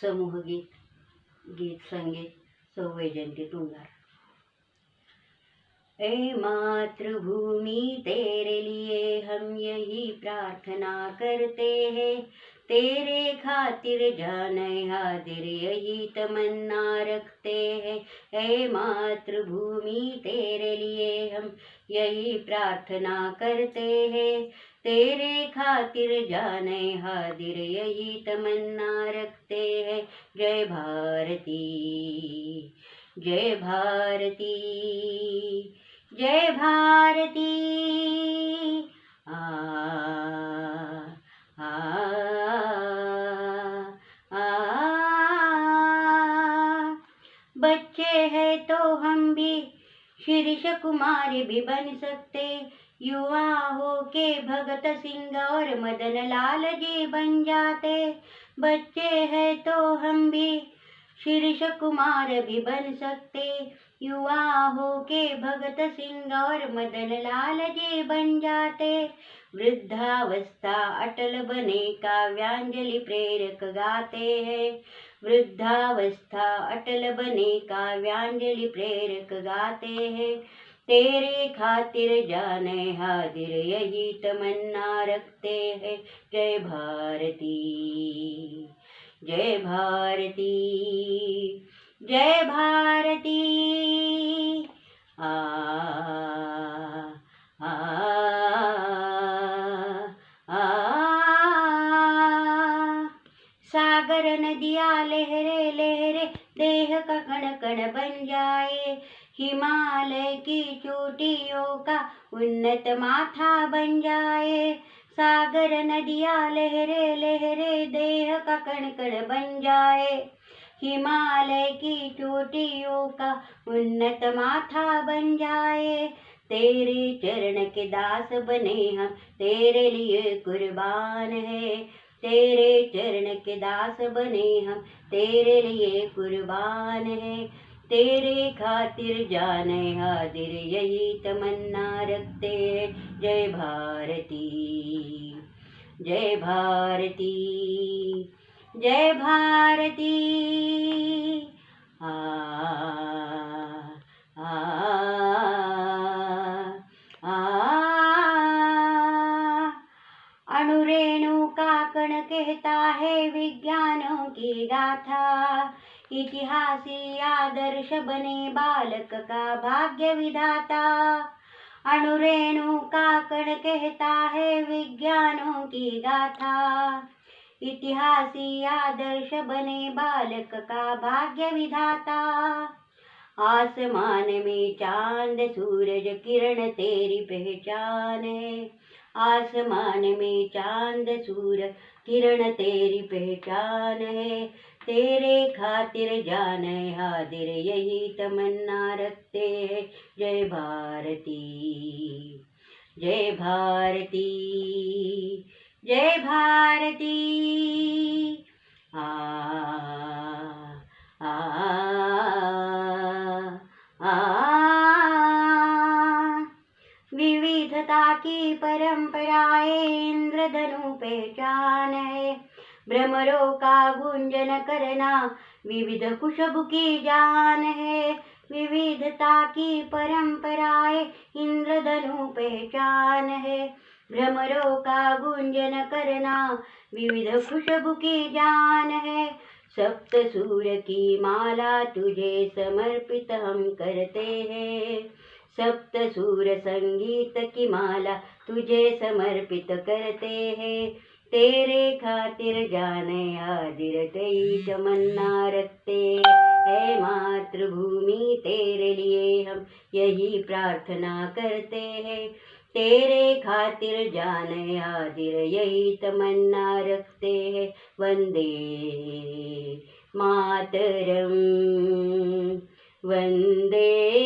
समूह गीत गीत संगीत सौ वैजयंती तुंगार ए मातृभूमि, तेरे लिए हम यही प्रार्थना करते हैं। तेरे खातिर जाने हाजिर यही तमन्ना रखते हैं। ए मातृभूमि, तेरे लिए हम यही प्रार्थना करते हैं। तेरे खातिर जाने हाजिर यही तमन्ना रखते हैं। जय भारती जय भारती जय भारती। आ बच्चे हैं तो हम भी, शीर्ष कुमार भी बन सकते। युवा हो के भगत सिंह और मदन लाल जी बन जाते। बच्चे हैं तो हम भी शीर्ष कुमार भी बन सकते। युवा हो के भगत सिंह और मदन लाल जी बन जाते। वृद्धावस्था अटल बने काव्यांजलि प्रेरक गाते हैं। वृद्धावस्था अटल बने काव्यांजलि प्रेरक गाते हैं। तेरे खातिर जाने हाजिर यही तमन्ना रखते हैं जय भारती जय भारती जय भारती आ आ सागर नदिया लहरे लहरे देह का कण कण बन जाए हिमालय की चोटियों का उन्नत माथा बन जाए। सागर नदिया लहरे लहरे देह का कण कण बन जाए। हिमालय की चोटियों का उन्नत माथा बन जाए। तेरे चरण के दास बने हम, तेरे लिए कुर्बान है। तेरे चरण के दास बने हम, तेरे लिए कुर्बान है। तेरे खातिर जाने हाजिर, यही तमन्ना रखते जय भारती जय भारती जय भारती। आ अणुरेणु का कण कहता है विज्ञानों की गाथा। इतिहासी आदर्श बने बालक का भाग्य विधाता। अणुरेणु का कण कहता है विज्ञानों की गाथा। इतिहासी आदर्श बने बालक का भाग्य विधाता। आसमान में चाँद, सूरज, किरण तेरी पहचान है। आसमान में चाँद सूर, किरण तेरी पहचान है। तेरे खातिर जाने हाजिर यही तमन्ना रखते हैं। जय भारती जय भारती जय भारती। आ आ आ। विविधता की परंपराएँ इंद्रधनु पहचान है भ्रमरों का गुंजन करना, विविध खुशबू की जान है विविधता की परंपराएँ इंद्रधनु पहचान है भ्रमरों का गुंजन करना, विविध खुशबू की जान है सप्त सूर की माला तुझे समर्पित हम करते हैं। सप्त सूर संगीत की माला तुझे समर्पित करते हैं। तेरे खातिर जाने हाजिर कई तमन्ना रखते है। मातृभूमि तेरे लिए हम यही प्रार्थना करते हैं। तेरे खातिर जाने हाजिर यही तमन्ना रखते हैं। वंदे मातरम। वंदे